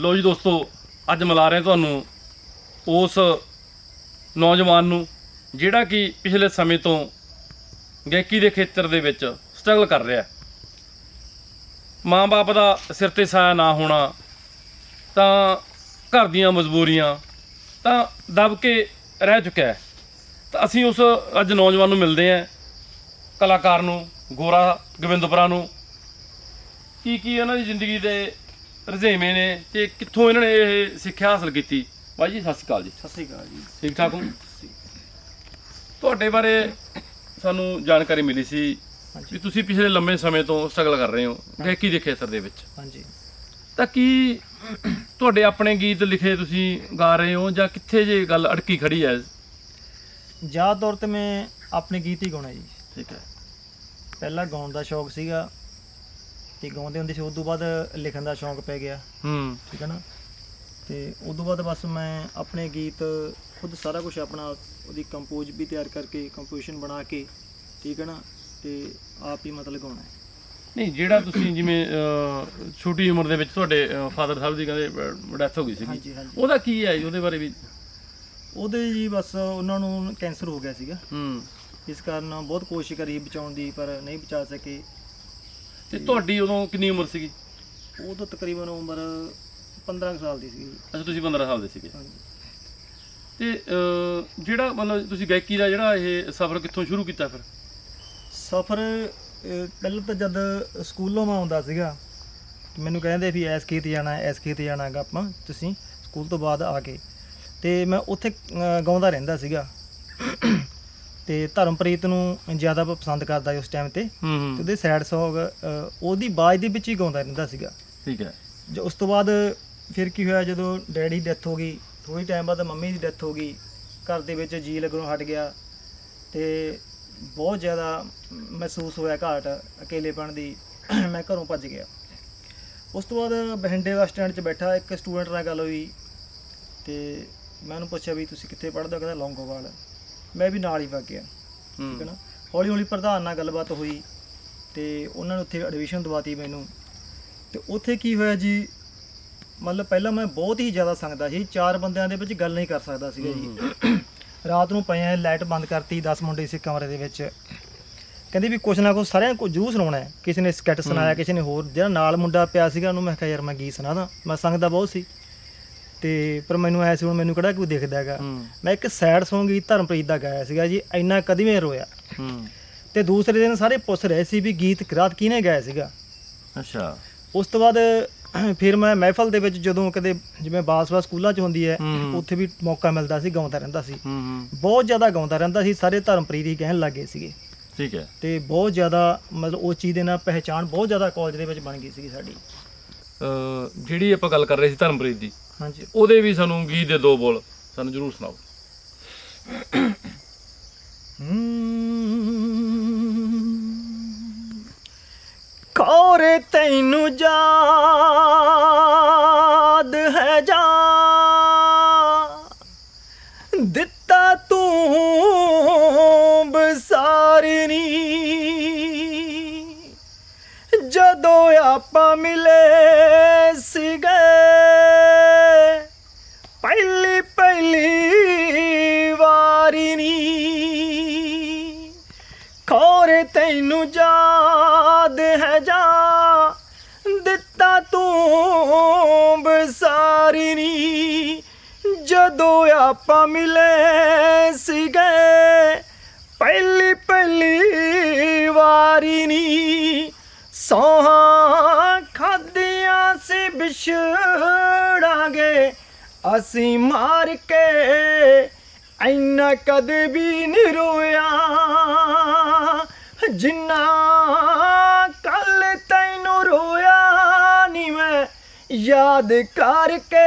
ਲੋ ਜੀ ਦੋਸਤੋ, ਅੱਜ ਮਿਲਾ ਰਹੇ ਤੁਹਾਨੂੰ ਉਸ ਨੌਜਵਾਨ ਨੂੰ, ਜਿਹੜਾ ਕਿ ਪਿਛਲੇ ਸਮੇਂ ਤੋਂ ਗਾਇਕੀ ਦੇ ਖੇਤਰ ਦੇ ਵਿੱਚ ਸਟਰਗਲ ਕਰ ਰਿਹਾ ਹੈ। ਮਾਂ-ਬਾਪ ਦਾ ਸਿਰ ਤੇ ਸਾਇਆ ਨਾ ਹੋਣਾ, ਤਾਂ ਘਰ ਦੀਆਂ ਮਜਬੂਰੀਆਂ, ਤਾਂ ਦਬ ਕੇ ਰਹਿ ਚੁੱਕਿਆ ਹੈ। ਤਾਂ ਅਸੀਂ ਉਸ, ਅੱਜ ਨੌਜਵਾਨ ਨੂੰ ਮਿਲਦੇ ਹਾਂ, ਕਲਾਕਾਰ ਨੂੰ, ਗੋਰਾ ਗੋਬਿੰਦਪੁਰਾ ਨੂੰ। ਕੀ ਕੀ ਇਹਨਾਂ ਦੀ ਜ਼ਿੰਦਗੀ ਦੇ ਰੁਝੇਵੇਂ ਨੇ ਤੇ ਕਿੱਥੋਂ ਇਹਨਾਂ ਨੇ ਇਹ ਸਿੱਖਿਆ ਹਾਸਲ ਕੀਤੀ? ਬਾਈ ਜੀ ਸਤਿ ਸ਼੍ਰੀ ਅਕਾਲ ਜੀ। ਸਤਿ ਸ਼੍ਰੀ ਅਕਾਲ ਜੀ। ਠੀਕ ਠਾਕ ਹੋ? ਤੁਹਾਡੇ ਬਾਰੇ ਸਾਨੂੰ ਜਾਣਕਾਰੀ ਮਿਲੀ ਸੀ। ਵੀ ਤੁਸੀਂ ਪਿਛਲੇ ਲੰਮੇ ਸਮੇਂ ਤੋਂ ਸਟਰਗਲ ਕਰ ਰਹੇ ਹੋ। ਗਾਇਕੀ ਦੇ ਖੇਤਰ ਦੇ ਵਿੱਚ? ਹਾਂਜੀ। ਤਾਂ ਕੀ ਤੁਹਾਡੇ ਆਪਣੇ ਗੀਤ ਲਿਖੇ ਤੁਸੀਂ ਗਾ ਰਹੇ ਹੋ ਜਾਂ ਕਿੱਥੇ ਜੇ ਗੱਲ ਅੜਕੀ ਖੜੀ ਹੈ? ਜ਼ਿਆਦਾ ਤੌਰ ਤੇ ਮੈਂ ਆਪਣੇ ਗੀਤ ਹੀ ਗਾਉਣਾ ਜੀ। ਠੀਕ ਹੈ। ਪਹਿਲਾਂ ਗਾਉਣ ਦਾ ਸ਼ੌਕ ਸੀਗਾ। ਤੇ ਗਾਉਂਦੇ ਹੁੰਦੇ ਸੀ ਉਸ ਤੋਂ ਬਾਅਦ ਲਿਖਣ ਦਾ ਸ਼ੌਕ ਪੈ ਗਿਆ। ਹੂੰ। ਠੀਕ ਹੈ ਨਾ? ਤੇ ਉਸ ਤੋਂ ਬਾਅਦ ਬਸ ਮੈਂ ਆਪਣੇ ਗੀਤ ਖੁਦ ਸਾਰਾ ਕੁਝ ਆਪਣਾ ਉਹਦੀ ਕੰਪੋਜ਼ ਵੀ ਤਿਆਰ ਕਰਕੇ ਕੰਪੋਜੀਸ਼ਨ ਬਣਾ ਕੇ ਠੀਕ ਹੈ ਨਾ? ਤੇ ਆਪ ਹੀ ਮਤਲਬ ਗਾਉਣਾ ਹੈ। ਨਹੀਂ ਜਿਹੜਾ ਤੁਸੀਂ ਜਿਵੇਂ ਛੋਟੀ ਉਮਰ ਦੇ ਵਿੱਚ ਤੁਹਾਡੇ ਫਾਦਰ ਸਾਹਿਬ ਦੀ ਕਹਿੰਦੇ ਡੈਥ ਹੋ ਗਈ ਸੀਗੀ। ਹਾਂਜੀ ਉਹਦਾ ਕੀ ਹੈ ਜੀ ਉਹਦੇ ਬਾਰੇ ਵੀ? ਉਹਦੇ ਜੀ ਬਸ ਉਹਨਾਂ ਨੂੰ ਕੈਂਸਰ ਹੋ ਗਿਆ ਸੀਗਾ। ਹੂੰ। ਇਸ ਕਾਰਨ ਬਹੁਤ ਕੋਸ਼ਿਸ਼ ਕਰੀ ਬਚਾਉਣ ਦੀ ਪਰ ਨਹੀਂ ਬਚਾ ਸਕੇ। ਤੇ ਤੁਹਾਡੀ ਉਦੋਂ ਕਿੰਨੀ ਉਮਰ ਸੀਗੀ? ਉਹ ਤਾਂ ਤਕਰੀਬਨ ਉਮਰ 15 ਕੁ ਸਾਲ ਦੀ ਸੀ ਅੱਛਾ ਤੁਸੀਂ 15 ਸਾਲ ਦੇ ਸੀਗੇ। ਹਾਂਜੀ। ਤੇ ਅਹ, ਜਿਹੜਾ ਮਤਲਬ ਤੁਸੀਂ ਗਾਇਕੀ ਦਾ ਜਿਹੜਾ ਇਹ ਸਫ਼ਰ ਕਿੱਥੋਂ ਸ਼ੁਰੂ ਕੀਤਾ ਫਿਰ? ਸਫ਼ਰ ਪਹਿਲਾਂ ਤਾਂ ਜਦ ਸਕੂਲੋਂ ਮੈਂ ਆਉਂਦਾ ਸੀਗਾ ਮੈਨੂੰ ਕਹਿੰਦੇ ਵੀ ਐਸ ਖੇਤ ਜਾਣਾ ਐਸ ਖੇਤ ਜਾਣਾ ਹੈਗਾ ਆਪਾਂ ਤੁਸੀਂ ਸਕੂਲ ਤੋਂ ਬਾਅਦ ਆ ਕੇ। ਤੇ ਮੈਂ ਉੱਥੇ ਅਹ, ਗਾਉਂਦਾ ਰਹਿੰਦਾ ਸੀਗਾ। ਤੇ ਧਰਮਪ੍ਰੀਤ ਨੂੰ ਜ਼ਿਆਦਾ ਪਸੰਦ ਕਰਦਾ ਸੀ ਉਸ ਟਾਈਮ ਤੇ। ਹੂੰ ਤੇ ਉਹਦੇ ਸੈਡ ਅਹ, ਉਹਦੀ ਬਾਜ ਦੇ ਵਿੱਚ ਹੀ ਗਾਉਂਦਾ ਰਹਿੰਦਾ ਸੀਗਾ। ਠੀਕ ਹੈ। ਜੋ ਉਸ ਤੋਂ ਬਾਅਦ ਫਿਰ ਕੀ ਹੋਇਆ ਜਦੋਂ ਡੈਡੀ ਡੈਥ ਹੋ ਗਈ ਥੋੜੀ ਟਾਈਮ ਬਾਅਦ ਮੰਮੀ ਦੀ ਡੈਥ ਹੋ ਗਈ ਘਰ ਦੇ ਵਿੱਚ ਜੀ ਲੱਗਣੋਂ ਹਟ ਗਿਆ ਤੇ ਬਹੁਤ ਜ਼ਿਆਦਾ ਮਹਿਸੂਸ ਹੋਇਆ ਘਾਟ ਅਕੇਲੇਪਣ ਦੀ। ਮੈਂ ਘਰੋਂ ਭੱਜ ਗਿਆ। ਉਸ ਤੋਂ ਬਾਅਦ ਬਹਿੰਡੇ ਬੱਸ ਸਟੈਂਡ 'ਚ ਬੈਠਾ ਇੱਕ ਸਟੂਡੈਂਟ ਨਾਲ ਗੱਲ ਹੋਈ ਤੇ ਮੈਂ ਉਹਨੂੰ ਪੁੱਛਿਆ ਵੀ ਤੁਸੀਂ ਕਿੱਥੇ ਪੜ੍ਹਦੇ ਹੋ? ਕਹਿੰਦਾ ਲੌਂਗੋਵਾਲ ਮੈਂ ਵੀ ਨਾਲ ਹੀ ਵਗ ਗਿਆ। ਠੀਕ ਹੈ ਨਾ? ਹੌਲੀ ਹੌਲੀ ਪ੍ਰਧਾਨ ਨਾਲ ਗੱਲਬਾਤ ਹੋਈ ਤੇ ਉਹਨਾਂ ਨੇ ਉੱਥੇ ਐਡਮਿਸ਼ਨ ਦਵਾਤੀ ਮੈਨੂੰ। ਤੇ ਉੱਥੇ ਕੀ ਹੋਇਆ ਜੀ? ਮਤਲਬ ਪਹਿਲਾਂ ਮੈਂ ਬਹੁਤ ਹੀ ਜ਼ਿਆਦਾ ਸੰਗਦਾ ਸੀ ਚਾਰ ਬੰਦਿਆਂ ਦੇ ਵਿੱਚ ਗੱਲ ਨਹੀਂ ਕਰ ਸਕਦਾ ਸੀਗਾ ਜੀ। ਰਾਤ ਨੂੰ ਪਏ ਆ ਲਾਈਟ ਬੰਦ ਕਰਤੀ 10 ਮੁੰਡੇ ਸੀ ਕਮਰੇ ਦੇ ਵਿੱਚ। ਕਹਿੰਦੇ ਵੀ ਕੁਛ ਨਾ ਕੁਛ ਸਾਰਿਆਂ ਕੋ ਜਰੂਰ ਸੁਣਾਉਣਾ ਹੈ। ਕਿਸੇ ਨੇ ਸਕੈਟ ਸੁਣਾਇਆ ਕਿਸੇ ਨੇ ਹੋਰ। ਜਿਹੜਾ ਨਾਲ ਮੁੰਡਾ ਪਿਆ ਸੀਗਾ ਉਹਨੂੰ ਮੈਂ ਕਿਹਾ ਯਾਰ ਮੈਂ ਗੀਤ ਸੁਣਾਦਾ ਮੈਂ ਸੰਗਦਾ ਬਹੁਤ ਸੀ। ਤੇ ਪਰ ਮੈਨੂੰ ਐ ਸੀ ਹੁਣ ਮੈਨੂੰ ਕਿਹੜਾ ਕੋਈ ਦਿਖਦਾ ਹੈਗਾ। ਹੂੰ। ਮੈਂ ਇੱਕ ਸੈਡ Song ਗੀਤ ਧਰਮਪ੍ਰੀਤ ਦਾ ਗਾਇਆ ਸੀਗਾ ਜੀ ਇੰਨਾ ਕਦੀ ਨਹੀਂ ਰੋਇਆ। ਹੂੰ। ਤੇ ਦੂਸਰੇ ਦਿਨ ਸਾਰੇ ਪੁੱਛ ਰਹੇ ਸੀ ਵੀ ਗੀਤ ਰਾਤ ਕਿਹਨੇ ਗਾਇਆ ਸੀਗਾ। ਅੱਛਾ। ਉਸ ਤੋਂ ਬਾਅਦ ਫਿਰ ਮੈਂ ਮਹਿਫਲ ਦੇ ਵਿੱਚ ਜਦੋਂ ਕਦੇ ਜਿਵੇਂ ਬਾਸਵਾ ਸਕੂਲਾਂ 'ਚ ਹੁੰਦੀ ਹੈ ਹੂੰ। ਉੱਥੇ ਵੀ ਮੌਕਾ ਮਿਲਦਾ ਸੀ ਗਾਉਂਦਾ ਰਹਿੰਦਾ ਸੀ। ਹੂੰ ਹੂੰ। ਬਹੁਤ ਜ਼ਿਆਦਾ ਗਾਉਂਦਾ ਰਹਿੰਦਾ ਸੀ ਸਾਰੇ ਧਰਮਪ੍ਰੀਤ ਹੀ ਕਹਿਣ ਲੱਗੇ ਸੀਗੇ। ਠੀਕ ਹੈ। ਤੇ ਬਹੁਤ ਜ਼ਿਆਦਾ ਮਤਲਬ ਉਹ ਚੀਜ਼ ਦੇ ਨਾਲ ਪਹਿਚਾਣ ਬਹੁਤ ਜ਼ਿਆਦਾ ਕਾਲਜ ਦੇ ਵਿੱਚ ਬਣ ਗਈ ਸੀਗੀ ਸਾਡੀ। ਜਿਹੜੀ ਆਪਾਂ ਗੱਲ ਕਰ ਰਹੇ ਸੀ ਧਰਮਪ੍ਰੀਤ ਦੀ ਹਾਂਜੀ ਉਹਦੇ ਵੀ ਸਾਨੂੰ ਗੀਤ ਦੇ ਦੋ ਬੋਲ ਸਾਨੂੰ ਜ਼ਰੂਰ ਸੁਣਾਓ। ਕੋਰੇ ਤੈਨੂੰ ਜਾ ਨੀ ਖੋਰੇ ਤੈਨੂੰ ਯਾਦ ਹੈ ਜਾ, ਦਿੱਤਾ ਤੂੰ ਬਸਾਰੀ ਨੀ ਜਦੋਂ ਆਪਾਂ ਮਿਲੇ ਸੀਗੇ, ਪਹਿਲੀ ਪਹਿਲੀ ਵਾਰੀ ਨੀ ਸੋਹਾਂ ਖਾਦੀਆਂ ਸੀ ਵਿਛੜਾਂਗੇ ਅਸੀਂ ਮਾਰ ਕੇ ਐਨਾ ਕਦੇ ਵੀ ਨਹੀਂ ਰੋਇਆ। ਜਿੰਨਾ ਕੱਲ ਤੈਨੂੰ ਰੋਇਆ ਨਹੀਂ ਮੈਂ ਯਾਦ ਕਰਕੇ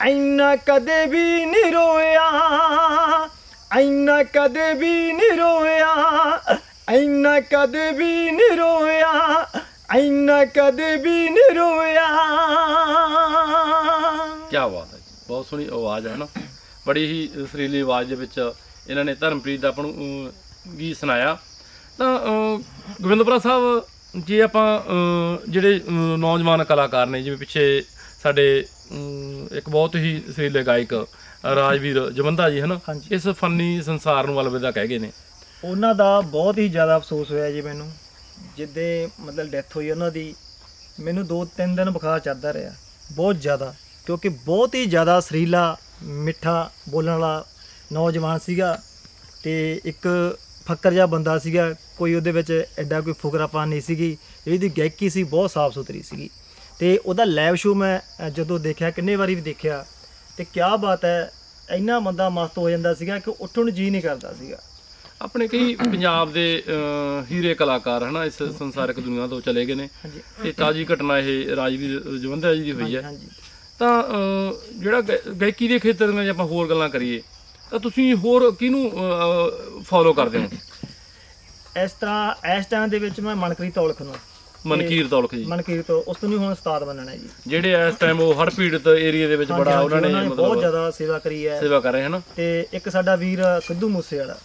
ਐਨਾ ਕਦੇ ਵੀ ਨਹੀਂ ਰੋਇਆ। ਐਨਾ ਕਦੇ ਵੀ ਨਹੀਂ ਰੋਇਆ ਐਨਾ ਕਦੇ ਵੀ ਨਹੀਂ ਰੋਇਆ ਐਨਾ ਕਦੇ ਵੀ ਨਹੀਂ ਰੋਇਆ। ਕੀ ਬਾਤ ਹੈ ਬਹੁਤ ਸੋਹਣੀ ਆਵਾਜ਼ ਹੈ ਨਾ। ਬੜੀ ਹੀ ਸੁਰੀਲੀ ਆਵਾਜ਼ ਦੇ ਵਿੱਚ ਇਹਨਾਂ ਨੇ ਧਰਮਪ੍ਰੀਤ ਦਾ ਆਪਾਂ ਨੂੰ ਗੀਤ ਸੁਣਾਇਆ। ਤਾਂ ਗੋਬਿੰਦਪੁਰਾ ਸਾਹਿਬ ਜੇ ਆਪਾਂ ਜਿਹੜੇ ਨੌਜਵਾਨ ਕਲਾਕਾਰ ਨੇ ਜਿਵੇਂ ਪਿੱਛੇ ਸਾਡੇ ਇੱਕ ਬਹੁਤ ਹੀ ਸੁਰੀਲੇ ਗਾਇਕ ਰਾਜਵੀਰ ਜਵੰਦਾ ਜੀ ਹਨਾ। ਇਸ ਫੰਨੀ ਸੰਸਾਰ ਨੂੰ ਅਲਵਿਦਾ ਕਹਿ ਗਏ ਨੇ। ਉਹਨਾਂ ਦਾ ਬਹੁਤ ਹੀ ਜ਼ਿਆਦਾ ਅਫਸੋਸ ਹੋਇਆ ਜੀ ਮੈਨੂੰ। ਜਿੱਦੇ ਮਤਲਬ ਡੈਥ ਹੋਈ ਉਹਨਾਂ ਦੀ ਮੈਨੂੰ 2-3 ਦਿਨ ਬੁਖਾਰ ਚੜਦਾ ਰਿਹਾ। ਬਹੁਤ ਜ਼ਿਆਦਾ ਕਿਉਂਕਿ ਬਹੁਤ ਹੀ ਜ਼ਿਆਦਾ ਸਰੀਲਾ ਮਿੱਠਾ ਬੋਲਣ ਵਾਲਾ ਨੌਜਵਾਨ ਸੀਗਾ ਤੇ ਇੱਕ ਫੱਕਰ ਜਿਹਾ ਬੰਦਾ ਸੀਗਾ ਕੋਈ ਉਹਦੇ ਵਿੱਚ ਐਡਾ ਕੋਈ ਫੁਕਰਾਪਨ ਨਹੀਂ ਸੀਗੀ। ਜਿਹੜੀ ਦੀ ਗਾਇਕੀ ਸੀ ਬਹੁਤ ਸਾਫ਼ ਸੁਥਰੀ ਸੀਗੀ। ਤੇ ਉਹਦਾ ਲਾਈਵ ਸ਼ੋਅ ਮੈਂ ਜਦੋਂ ਦੇਖਿਆ ਕਿੰਨੇ ਵਾਰੀ ਵੀ ਦੇਖਿਆ ਤੇ ਕਿਆ ਬਾਤ ਹੈ ਇੰਨਾ ਬੰਦਾ ਮਸਤ ਹੋ ਜਾਂਦਾ ਸੀਗਾ ਕਿ ਉੱਠਣ ਜੀ ਨਹੀਂ ਕਰਦਾ ਸੀਗਾ। ਆਪਣੇ ਕਈ ਪੰਜਾਬ ਦੇ ਹੀਰੇ ਕਲਾਕਾਰ ਹਨਾ ਇਸ ਸੰਸਾਰਿਕ ਦੁਨੀਆ ਤੋਂ ਚਲੇ ਗਏ ਨੇ। ਤੇ ਤਾਜੀ ਘਟਨਾ ਇਹ ਰਾਜਵੀਰ ਜਵੰਦਾ ਜੀ ਦੀ ਹੋਈ ਹੈ। ਹਾਂਜੀ। ਤਾਂ ਜਿਹੜਾ ਗਾ- ਗਾਇਕੀ ਦੇ ਖੇਤਰ ਵਿੱਚ ਆਪਾਂ ਹੋਰ ਗੱਲਾਂ ਕਰੀਏ, ਤਾਂ ਤੁਸੀਂ ਹੋਰ ਕਿਹਨੂੰ ਫੋਲੋ ਕਰਦੇ ਹੋ? ਇਸ ਤਰ੍ਹਾਂ, ਇਸ ਟਾਈਮ ਦੇ ਵਿੱਚ ਮੈਂ ਮਨਕੀਰਤ ਔਲਖ ਨੂੰ। ਮਨਕੀਰ ਤੌਲਖ ਜੀ। ਮਨਕੀਰਤ ਉਸ ਤੋਂ ਨਹੀਂ ਹੁਣ ਉਸਤਾਦ ਬਣਨਾ ਜੀ। ਜਿਹੜੇ ਇਸ ਟਾਈਮ ਉਹ ਹੜ੍ਹ ਪੀੜਤ ਏਰੀਆ ਦੇ ਵਿੱਚ ਬੜਾ ਉਹਨਾਂ ਨੇ ਬਹੁਤ ਮਤਲਬ ਜ਼ਿਆਦਾ ਸੇਵਾ ਕਰੀ ਹੈ। ਸੇਵਾ ਕਰ ਰਹੇ ਹਨ। ਤੇ ਇੱਕ ਸਾਡਾ ਵੀਰ ਸਿੱਧੂ ਮੂਸੇ ਵਾਲਾ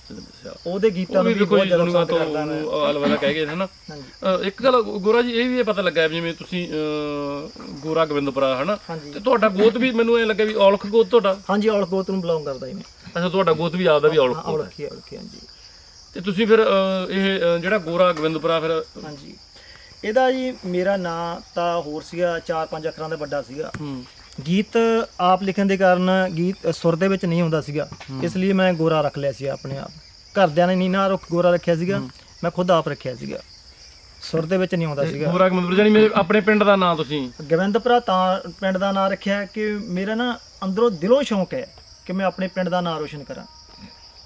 ਉਹਦੇ ਗੀਤਾਂ ਨੂੰ ਵੀ ਬਹੁਤ ਜ਼ਿਆਦਾ ਤੋਂ ਕਰਦਾ ਮੈਂ। ਕਹਿ ਗਏ ਹਨਾ ਇੱਕ ਗੱਲ ਗੋਰਾ ਜੀ ਇਹ ਵੀ ਪਤਾ ਲੱਗਾ ਜਿਵੇਂ ਤੁਸੀਂ ਗੋਰਾ ਗੋਬਿੰਦਪੁਰਾ ਹਨਾ? ਤੇ ਤੁਹਾਡਾ ਗੋਤ ਵੀ ਮੈਨੂੰ ਇਹ ਲੱਗਾ ਵੀ ਔਲਖ ਗੋਤ ਤੁਹਾਡਾ? ਹਾਂਜੀ ਔਲਖ ਗੋਤ ਨੂੰ ਬਿਲੋਂਗ ਕਰਦਾ ਜੀ ਮੈਂ। ਅੱਛਾ ਤੁਹਾਡਾ ਗੋਤ ਵੀ ਆਪਦਾ ਵੀ ਔਲਖ ਗੋਤ ਹੈ। ਔਲਖੀ ਔਲਖੀ ਹਾਂਜੀ। ਤੇ ਤੁਸੀਂ ਫਿਰ ਇਹ ਜਿਹੜਾ ਗੋਰਾ ਗੋਬਿੰਦਪੁਰਾ ਫਿਰ ਹਾਂਜੀ। ਇਹਦਾ ਜੀ ਮੇਰਾ ਨਾਂ ਤਾਂ ਹੋਰ ਸੀਗਾ ਚਾਰ ਪੰਜ ਅੱਖਰਾਂ ਦਾ ਵੱਡਾ ਸੀਗਾ। ਹੂੰ। ਗੀਤ ਆਪ ਲਿਖਣ ਦੇ ਕਾਰਨ ਗੀਤ ਸੁਰ ਦੇ ਵਿੱਚ ਨਹੀਂ ਹੁੰਦਾ ਸੀਗਾ। ਇਸ ਲਈ ਮੈਂ ਗੋਰਾ ਰੱਖ ਲਿਆ ਸੀ ਆਪਣੇ ਆਪ। ਘਰਦਿਆਂ ਨੇ ਨਹੀਂ ਨਾ ਰੁੱਖ ਗੋਰਾ ਰੱਖਿਆ ਸੀਗਾ ਮੈਂ ਖੁਦ ਆਪ ਰੱਖਿਆ ਸੀਗਾ। ਸੁਰ ਦੇ ਵਿੱਚ ਨਹੀਂ ਹੁੰਦਾ ਸੀਗਾ। ਗੋਰਾ ਗੋਬਿੰਦਪੁਰਾ ਜਾਨੀ ਮੇਰੇ ਆਪਣੇ ਪਿੰਡ ਦਾ ਨਾਂ ਤੁਸੀਂ? ਗਵਿੰਦਪੁਰਾ ਤਾਂ ਪਿੰਡ ਦਾ ਨਾਮ ਰੱਖਿਆ ਕਿ ਮੇਰਾ ਨਾ ਅੰਦਰੋਂ ਦਿਲੋਂ ਸ਼ੌਂਕ ਹੈ ਕਿ ਮੈਂ ਆਪਣੇ ਪਿੰਡ ਦਾ ਨਾਮ ਰੋਸ਼ਨ ਕਰਾਂ।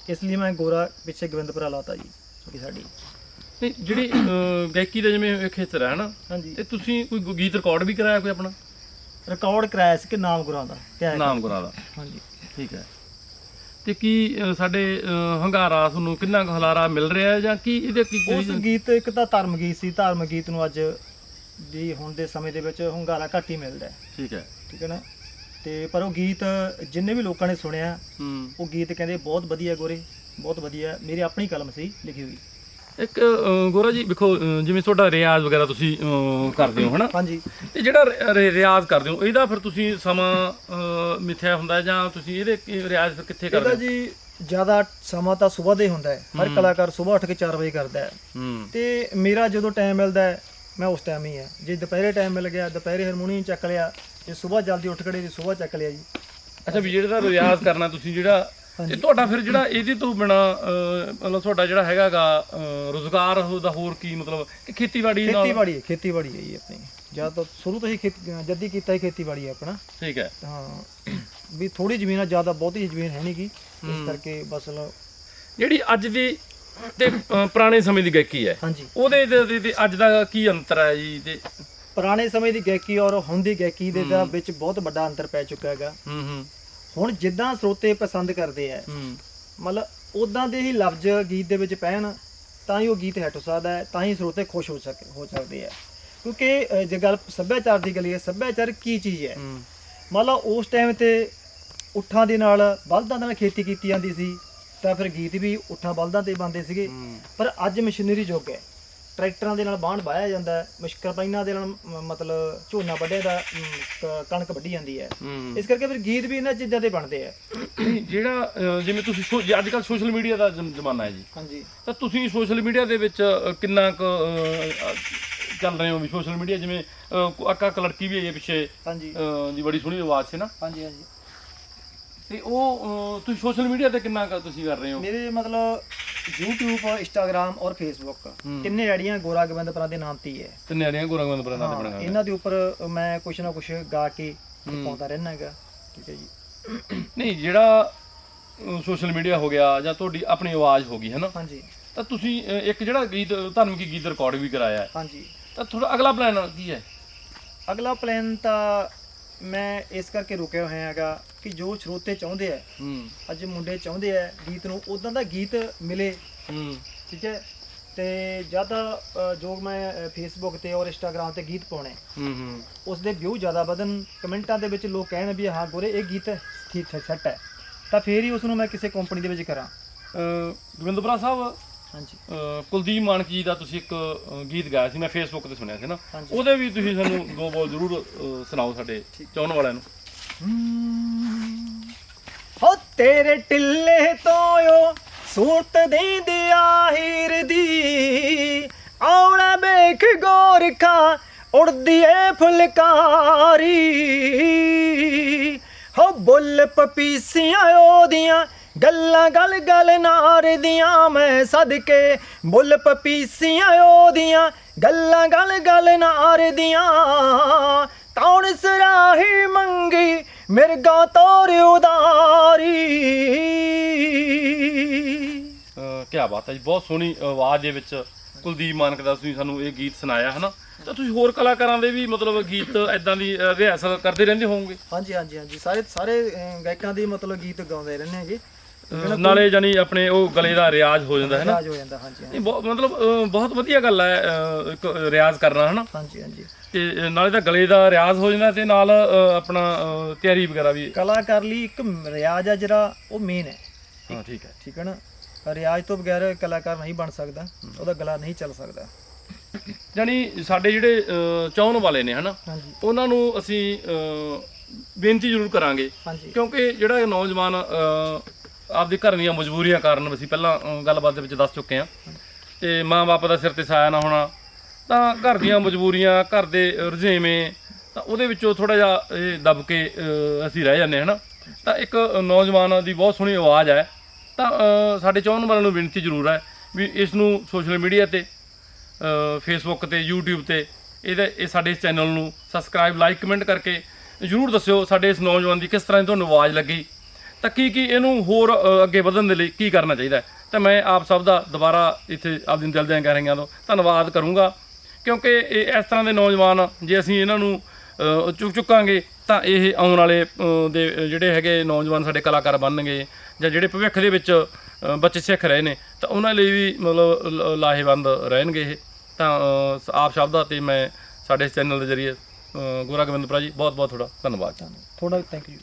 ਇਸ ਲਈ ਮੈਂ ਗੋਰਾ ਪਿੱਛੇ ਗਵਿੰਦਪੁਰਾ ਲਾਤਾ ਜੀ ਕਿ ਸਾਡੀ। ਨਹੀਂ ਜਿਹੜੀ ਗਾਇਕੀ ਦਾ ਜਿਵੇਂ ਖੇਤਰ ਹੈ ਹਨਾ? ਹਾਂਜੀ। ਤੇ ਤੁਸੀਂ ਕੋਈ ਗੀਤ ਰਿਕਾਰਡ ਵੀ ਕਰਾਇਆ ਕੋਈ ਆਪਣਾ? ਰਿਕਾਰਡ ਕਰਾਇਆ ਸੀ ਕਿ ਨਾਮ ਗੁਰਾਂ ਦਾ ਨਾਮ ਗੋਰਾ ਦਾ। ਹਾਂਜੀ। ਠੀਕ ਹੈ। ਤੇ ਕੀ ਸਾਡੇ ਹੰਗਾਰਾ ਤੁਹਾਨੂੰ ਕਿੰਨਾ ਕੁ ਹਲਾਰਾ ਮਿਲ ਰਿਹਾ ਜਾਂ ਕੀ ਇਹਦੇ ਕੀ ਉਸ ਗੀਤ ਇੱਕ ਤਾਂ ਧਰਮ ਗੀਤ ਸੀ ਧਰਮ ਗੀਤ ਨੂੰ ਅੱਜ ਦੀ ਹੁਣ ਦੇ ਸਮੇਂ ਦੇ ਵਿੱਚ ਹੁੰਗਾਰਾ ਘੱਟ ਹੀ ਮਿਲਦਾ ਹੈ। ਠੀਕ ਹੈ। ਠੀਕ ਹੈ ਨਾ? ਤੇ ਪਰ ਉਹ ਗੀਤ ਜਿੰਨੇ ਵੀ ਲੋਕਾਂ ਨੇ ਸੁਣਿਆ ਉਹ ਗੀਤ ਕਹਿੰਦੇ ਬਹੁਤ ਵਧੀਆ ਗੋਰੇ ਬਹੁਤ ਵਧੀਆ ਮੇਰੀ ਆਪਣੀ ਕਲਮ ਸੀ ਲਿਖੀ ਹੋਈ। ਇੱਕ ਗੋਰਾ ਜੀ ਵੇਖੋ ਜਿਵੇਂ ਤੁਹਾਡਾ ਰਿਆਜ਼ ਵਗੈਰਾ ਤੁਸੀਂ ਕਰਦੇ ਹੋ ਹਨਾ? ਹਾਂਜੀ। ਤੇ ਜਿਹੜਾ ਰਿਆਜ਼ ਕਰਦੇ ਹੋ ਇਹਦਾ ਫਿਰ ਤੁਸੀਂ ਸਮਾਂ ਮਿੱਥਿਆ ਹੁੰਦਾ ਜਾਂ ਤੁਸੀਂ ਇਹਦੇ ਰਿਆਜ਼ ਫਿਰ ਕਿੱਥੇ ਕਰਦੇ ਹੋ? ਜੀ ਜ਼ਿਆਦਾ ਸਮਾਂ ਤਾਂ ਸਵੇਰ ਦੇ ਹੁੰਦਾ ਹੈ। ਹਰ ਕਲਾਕਾਰ ਸਵੇਰ ਉੱਠ ਕੇ 4 ਵਜੇ ਕਰਦਾ ਹੈ। ਤੇ ਮੇਰਾ ਜਦੋਂ ਟਾਈਮ ਮਿਲਦਾ ਹੈ ਮੈਂ ਉਸ ਟਾਈਮ ਹੀ ਹੈ। ਜੇ ਦੁਪਹਿਰੇ ਟਾਈਮ ਮਿਲ ਗਿਆ ਦੁਪਹਿਰੇ ਹਾਰਮੋਨੀਅਮ ਚੱਕ ਲਿਆ ਜੇ ਸਵੇਰ ਜਲਦੀ ਉੱਠ ਖੜੇ ਤੇ ਸਵੇਰ ਚੱਕ ਲਿਆ ਜੀ। ਅੱਛਾ ਵੀ ਜਿਹੜਾ ਰਿਆਜ਼ ਕਰਨਾ ਤੁਸੀਂ ਜਿਹੜਾ ਇਹ ਤੁਹਾਡਾ ਫਿਰ ਜਿਹੜਾ ਇਹਦੇ ਤੋਂ ਬਿਨਾ ਮਤਲਬ ਤੁਹਾਡਾ ਜਿਹੜਾ ਹੈਗਾਗਾ ਰੋਜ਼ਗਾਰ ਦਾ ਹੋਰ ਕੀ ਮਤਲਬ ਕਿ ਖੇਤੀਬਾੜੀ ਨਾਲ? ਖੇਤੀਬਾੜੀ ਹੈ ਖੇਤੀਬਾੜੀ ਹੈ ਜੀ ਆਪਣੀ। ਜਾਂ ਤਾਂ ਸ਼ੁਰੂ ਤੋਂ ਹੀ ਜੱਦੀ ਕੀਤਾ ਹੀ ਖੇਤੀਬਾੜੀ ਹੈ ਆਪਣਾ। ਠੀਕ ਹੈ। ਹਾਂ ਵੀ ਥੋੜੀ ਜ਼ਮੀਨ ਆ ਜ਼ਿਆਦਾ ਬਹੁਤੀ ਜ਼ਮੀਨ ਹੈ ਨਹੀਂ ਗੀ। ਇਸ ਕਰਕੇ ਬਸ ਜਿਹੜੀ ਅੱਜ ਦੀ ਤੇ ਪੁਰਾਣੇ ਸਮੇਂ ਦੀ ਗਾਇਕੀ ਹੈ ਉਹਦੇ ਤੇ- ਤੇ ਤੇ ਅੱਜ ਦਾ ਕੀ ਅੰਤਰ ਹੈ ਜੀ ਤੇ? ਪੁਰਾਣੇ ਸਮੇਂ ਦੀ ਗਾਇਕੀ ਔਰ ਹੁਣ ਦੀ ਗਾਇਕੀ ਦੇ ਦਾ ਵਿੱਚ ਬਹੁਤ ਵੱਡਾ ਅੰਤਰ ਪੈ ਚੁੱਕਾ ਹੈਗਾ। ਹੂੰ ਹੂੰ। ਹੁਣ ਜਿੱਦਾਂ ਸਰੋਤੇ ਪਸੰਦ ਕਰਦੇ ਆ ਮਤਲਬ ਉਦਾਂ ਦੇ ਹੀ ਲਫ਼ਜ਼ ਗੀਤ ਦੇ ਵਿੱਚ ਪੈਣ ਤਾਂ ਹੀ ਉਹ ਗੀਤ ਹਿੱਟ ਹੋ ਸਕਦਾ ਹੈ ਤਾਂ ਹੀ ਸਰੋਤੇ ਖੁਸ਼ ਹੋ ਸਕ ਹੋ ਸਕਦੇ ਆ। ਕਿਉਂਕਿ ਜੇ ਗੱਲ ਸੱਭਿਆਚਾਰ ਦੀ ਗੱਲ ਹੈ ਸੱਭਿਆਚਾਰ ਕੀ ਚੀਜ਼ ਹੈ? ਲਓ ਉਸ ਟਾਈਮ ਤੇ ਉੱਠਾਂ ਦੇ ਨਾਲ ਬਲਦਾਂ ਨਾਲ ਖੇਤੀ ਕੀਤੀ ਜਾਂਦੀ ਸੀ ਤਾਂ ਫਿਰ ਗੀਤ ਵੀ ਉੱਠਾਂ ਬਲਦਾਂ ਤੇ ਬੰਦੇ ਸੀਗੇ। ਪਰ ਅੱਜ ਮਸ਼ੀਨਰੀ ਯੁੱਗ ਹੈ। ਟਰੈਕਟਰਾਂ ਦੇ ਨਾਲ ਬਾਹਣ ਵਾਇਆ ਜਾਂਦਾ ਹੈ ਮੁਸ਼ਕਲ ਦੇ ਨਾਲ ਮ- ਮਤਲਬ ਝੋਨਾ ਵੱਢਿਆ ਦਾ ਮ, ਕ- ਕਣਕ ਵੱਢੀ ਜਾਂਦੀ ਹੈ। ਇਸ ਕਰਕੇ ਫਿਰ ਗੀਤ ਵੀ ਇਹਨਾਂ ਚੀਜ਼ਾਂ ਦੇ ਬਣਦੇ ਆ। ਨਹੀਂ, ਜਿਹੜਾ ਜਿਵੇਂ ਤੁਸੀਂ ਸੋ- ਜੇ ਅੱਜ ਕੱਲ ਸੋਸ਼ਲ ਮੀਡੀਆ ਦਾ ਜ਼ਮ- ਜ਼ਮਾਨਾ ਹੈ ਜੀ। ਹਾਂਜੀ। ਤਾਂ ਤੁਸੀਂ ਸੋਸ਼ਲ ਮੀਡੀਆ ਦੇ ਵਿੱਚ ਕਿੰਨਾ ਕੁ ਚੱਲ ਰਹੇ ਹੋ ਵੀ ਸੋਸ਼ਲ ਮੀਡੀਆ ਜਿਵੇਂ ਅ, ਆਕਾ ਇੱਕ ਲੜਕੀ ਵੀ ਹੈ ਪਿੱਛੇ। ਹਾਂਜੀ। ਅ, ਦੀ ਬੜੀ ਸੋਹਣੀ ਆਵਾਜ਼ ਸੀ ਨਾ। ਹਾਂਜੀ ਹਾਂਜੀ। ਤੇ ਉਹ ਤੁਸੀਂ ਸੋਸ਼ਲ ਮੀਡੀਆ ਤੇ ਕਿੰਨਾ ਕੁ ਤੁਸੀਂ ਕਰ ਰਹੇ ਹੋ? ਮੇਰੇ ਮਤਲਬ YouTube Instagram ਔਰ Facebook ਤਿੰਨੇ ਆਈਡੀਆਂ ਗੋਰਾ ਗੋਬਿੰਦਪੁਰਾ ਦੇ ਨਾਮ ਤੇ ਹੀ ਹੈ। ਤੇ ਨਿਆਣੀਆਂ ਗੋਰਾ ਗੋਬਿੰਦ ਬਰਾਨਾ ਤੇ ਹਾਂ, ਇਹਨਾਂ ਦੇ ਉੱਪਰ ਮੈਂ ਕੁਛ ਨਾ ਕੁਛ ਗਾ ਕੇ ਪਾਉਂਦਾ ਰਹਿਣਾ ਹੈਗਾ। ਠੀਕ ਹੈ ਜੀ। ਨਹੀਂ ਜਿਹੜਾ ਸੋਸ਼ਲ ਮੀਡੀਆ ਹੋ ਗਿਆ ਜਾਂ ਤੁਹਾਡੀ ਆਪਣੀ ਆਵਾਜ਼ ਹੋ ਗਈ ਹੈ ਨਾ? ਹਾਂਜੀ। ਤਾਂ ਤੁਸੀਂ ਇੱਕ ਜਿਹੜਾ ਗੀਤ ਧਾਰਮਿਕ ਗੀਤ ਰਿਕਾਰਡ ਵੀ ਕਰਾਇਆ ਹੈ? ਹਾਂਜੀ। ਤਾਂ ਤੁਹਾਡਾ ਅਗਲਾ ਪਲਾਨ ਕੀ ਹੈ? ਅਗਲਾ ਪਲਾਨ ਤਾਂ ਮੈਂ ਇਸ ਕਰਕੇ ਰੁਕਿਆ ਹੋਇਆ ਹੈਗਾ ਕਿ ਜੋ ਸਰੋਤੇ ਚਾਹੁੰਦੇ ਆ ਹੂੰ। ਅੱਜ ਮੁੰਡੇ ਚਾਹੁੰਦੇ ਆ ਗੀਤ ਨੂੰ ਉਦਾਂ ਦਾ ਗੀਤ ਮਿਲੇ। ਹੂੰ। ਠੀਕ ਹੈ? ਤੇ ਜ਼ਿਆਦਾ ਜੋ ਮੈਂ ਫੇਸਬੁੱਕ ਤੇ ਔਰ ਇੰਸਟਾਗ੍ਰam ਤੇ ਗੀਤ ਪਾਉਣੇ ਹੂੰ ਹੂੰ। ਉਸ ਦੇ ਵਿਊ ਜ਼ਿਆਦਾ ਵਧਣ ਕਮੈਂਟਾਂ ਦੇ ਵਿੱਚ ਲੋਕ ਕਹਿਣ ਵੀ ਹਾਂ ਗੋਰੇ ਇਹ ਗੀਤ ਠੀਕ ਹੈ ਸੈੱਟ ਹੈ। ਤਾਂ ਫੇਰ ਹੀ ਉਸ ਨੂੰ ਮੈਂ ਕਿਸੇ ਕੰਪਨੀ ਦੇ ਵਿੱਚ ਕਰਾਂ। ਅ, ਗੋਬਿੰਦਪੁਰਾ ਸਾਹਿਬ ਹਾਂਜੀ। ਕੁਲਦੀਪ ਮਾਨਕ ਜੀ ਦਾ ਤੁਸੀਂ ਇੱਕ ਗੀਤ ਗਾਇਆ ਸੀ ਮੈਂ ਫੇਸਬੁੱਕ ਤੇ ਸੁਣਿਆ ਸੀ ਨਾ। ਉਹਦੇ ਵੀ ਤੁਸੀਂ ਸਾਨੂੰ ਦੋ ਬੋਲ ਜ਼ਰੂਰ ਸੁਣਾਓ ਸਾਡੇ ਚਾਹਣ ਵਾਲਿਆਂ ਨੂੰ। ਹੋ ਤੇਰੇ ਟਿੱਲੇ ਤੋਂ ਓ ਸੂਰਤ ਦੀ ਦਿਆਹਿਰ ਦੀ। ਆਉਣਾ ਵੇਖ ਗੋਰਖਾ, ਉੜਦੀ ਏ ਫੁਲਕਾਰੀ। ਹੋ ਬੁੱਲ ਪਪੀਸੀਆਂ ਉਹਦੀਆਂ, ਗੱਲਾਂ ਗੱਲ ਗੱਲ ਨਾਰਦੀਆਂ ਮੈਂ ਸਦਕੇ ਬੁੱਲ ਪਪੀਸੀਆਂ ਉਹਦੀਆਂ, ਗੱਲਾਂ ਗੱਲ ਗੱਲ ਨਾਰਦੀਆਂ ਤੌਣ ਸਰਾਹੀ ਮੰਗੀ ਮਿਰਗਾ ਤੋਰ ਉਦਾਰੀ। ਕੀ ਬਾਤ ਹੈ ਜੀ ਬਹੁਤ ਸੋਹਣੀ ਆਵਾਜ਼ ਦੇ ਵਿੱਚ ਕੁਲਦੀਪ ਮਾਨਕ ਦਾ ਤੁਸੀਂ ਸਾਨੂੰ ਇਹ ਗੀਤ ਸੁਣਾਇਆ ਹਨਾ? ਤਾਂ ਤੁਸੀਂ ਹੋਰ ਕਲਾਕਾਰਾਂ ਦੇ ਵੀ ਮਤਲਬ ਗੀਤ ਐਦਾਂ ਦੀ ਰਿਹਰਸਲ ਕਰਦੇ ਰਹਿੰਦੇ ਹੋਵੋਗੇ? ਹਾਂਜੀ ਹਾਂਜੀ ਹਾਂਜੀ। ਸਾਰੇ ਸਾਰੇ ਗਾਇਕਾਂ ਦੀ ਮਤਲਬ ਗੀਤ ਗਾਉਂਦੇ ਰਹਿੰਦੇ ਹੈਗੇ ਨਾਲੇ ਜਾਨੀ ਆਪਣੇ ਉਹ ਗਲੇ ਦਾ ਰਿਆਜ਼ ਹੋ ਜਾਂਦਾ ਹੈ ਨਾ ਰਾਜ ਹੋ ਜਾਂਦਾ ਹਾਂਜੀ ਹਾਂਜੀ। ਇਹ ਬਹੁਤ ਮਤਲਬ ਬਹੁਤ ਵਧੀਆ ਗੱਲ ਹੈ ਇੱਕ ਰਿਆਜ਼ ਕਰਨਾ ਹਨਾ? ਹਾਂਜੀ ਹਾਂਜੀ। ਤੇ ਨਾਲੇ ਤਾਂ ਗਲੇ ਦਾ ਰਿਆਜ਼ ਹੋ ਜਾਂਦਾ ਤੇ ਨਾਲ ਆਪਣਾ ਤਿਆਰੀ ਵਗੈਰਾ ਵੀ। ਕਲਾਕਾਰ ਲਈ ਇੱਕ ਰਿਆਜ਼ ਆ ਜਿਹੜਾ ਉਹ ਮੇਨ ਹੈ। ਹਾਂ ਠੀਕ ਹੈ। ਠੀਕ ਹੈ ਨਾ? ਰਿਆਜ਼ ਤੋਂ ਬਗੈਰ ਕਲਾਕਾਰ ਨਹੀਂ ਬਣ ਸਕਦਾ। ਉਹਦਾ ਗਲਾ ਨਹੀਂ ਚੱਲ ਸਕਦਾ। ਜਾਨੀ ਸਾਡੇ ਜਿਹੜੇ ਚਾਹਣ ਵਾਲੇ ਨੇ ਹਨਾ? ਉਹਨਾਂ ਨੂੰ ਅਸੀਂ ਬੇਨਤੀ ਜ਼ਰੂਰ ਕਰਾਂਗੇ। ਕਿਉਂਕਿ ਜਿਹੜਾ ਇਹ ਨੌਜਵਾਨ ਆਪਦੀ ਘਰ ਦੀਆਂ ਮਜਬੂਰੀਆਂ ਕਾਰਨ ਅਸੀਂ ਪਹਿਲਾਂ ਗੱਲਬਾਤ ਦੇ ਵਿੱਚ ਦੱਸ ਚੁੱਕੇ ਹਾਂ। ਤੇ ਮਾਂ-ਬਾਪ ਦਾ ਸਿਰ ਤੇ ਸਾਇਆ ਨਾ ਹੋਣਾ ਤਾਂ ਘਰ ਦੀਆਂ ਮਜਬੂਰੀਆਂ, ਘਰ ਦੇ ਰੁਝੇਵੇਂ, ਤਾਂ ਉਹਦੇ ਵਿੱਚੋਂ ਥੋੜਾ ਜਿਹਾ ਇਹ ਦੱਬ ਕੇ ਅਸੀਂ ਰਹਿ ਜਾਂਦੇ ਹਾਂ, ਹਨਾ? ਤਾਂ ਇੱਕ ਨੌਜਵਾਨ ਦੀ ਬਹੁਤ ਸੋਹਣੀ ਆਵਾਜ਼ ਹੈ। ਤਾਂ ਸਾਡੇ ਚਾਹਣ ਵਾਲਿਆਂ ਨੂੰ ਬੇਨਤੀ ਜ਼ਰੂਰ ਹੈ ਵੀ ਇਸ ਨੂੰ ਸੋਸ਼ਲ ਮੀਡੀਆ ਤੇ ਫੇਸਬੁੱਕ ਤੇ, YouTube ਤੇ, ਇਹਦੇ, ਇਹ ਸਾਡੇ ਇਸ ਚੈਨਲ ਨੂੰ ਸਬਸਕ੍ਰਾਈਬ, ਲਾਈਕ, ਕਮੈਂਟ ਕਰਕੇ ਜਰੂਰ ਦੱਸਿਓ ਸਾਡੇ ਇਸ ਨੌਜਵਾਨ ਦੀ ਕਿਸ ਤਰ੍ਹਾਂ ਦੀ ਤੁਹਾਨੂੰ ਆਵਾਜ਼ ਲੱਗੀ। ਤਾਂ ਕੀ ਕੀ ਇਹਨੂੰ ਹੋਰ ਅੱਗੇ ਵਧਣ ਦੇ ਲਈ ਕੀ ਕਰਨਾ ਚਾਹੀਦਾ ਤਾਂ ਮੈਂ ਆਪ ਸਭ ਦਾ ਦੁਬਾਰਾ ਇੱਥੇ ਆਪਦੀ ਦਿਲ ਦੀਆਂ ਰਹੀਆਂ ਤੋਂ ਧੰਨਵਾਦ ਕਰੂੰਗਾ। ਕਿਉਂਕਿ ਇਹ ਇਸ ਤਰ੍ਹਾਂ ਦੇ ਨੌਜਵਾਨ ਜੇ ਅਸੀਂ ਇਹਨਾਂ ਨੂੰ ਚੁੱਕ ਚੁੱਕਾਂਗੇ ਤਾਂ ਇਹ ਆਉਣ ਵਾਲੇ ਦੇ ਜਿਹੜੇ ਹੈਗੇ ਨੌਜਵਾਨ ਸਾਡੇ ਕਲਾਕਾਰ ਬਣਨਗੇ ਜਾਂ ਜਿਹੜੇ ਭਵਿੱਖ ਦੇ ਵਿੱਚ ਬੱਚੇ ਸਿੱਖ ਰਹੇ ਨੇ ਤਾਂ ਉਹਨਾਂ ਲਈ ਵੀ ਮਤਲਬ ਲ- ਲਾਹੇਵੰਦ ਰਹਿਣਗੇ ਇਹ। ਤਾਂ ਆਪ ਸ਼ਬਦਾਂ ਤੇ ਮੈਂ ਸਾਡੇ ਚੈਨਲ ਦੇ ਜ਼ਰੀਏ ਅ, ਗੋਰਾ ਗੋਬਿੰਦਪੁਰਾ ਜੀ ਬਹੁਤ ਬਹੁਤ ਤੁਹਾਡਾ ਧੰਨਵਾਦ ਤੁਹਾਡਾ ਥੈਂਕ ਯੂ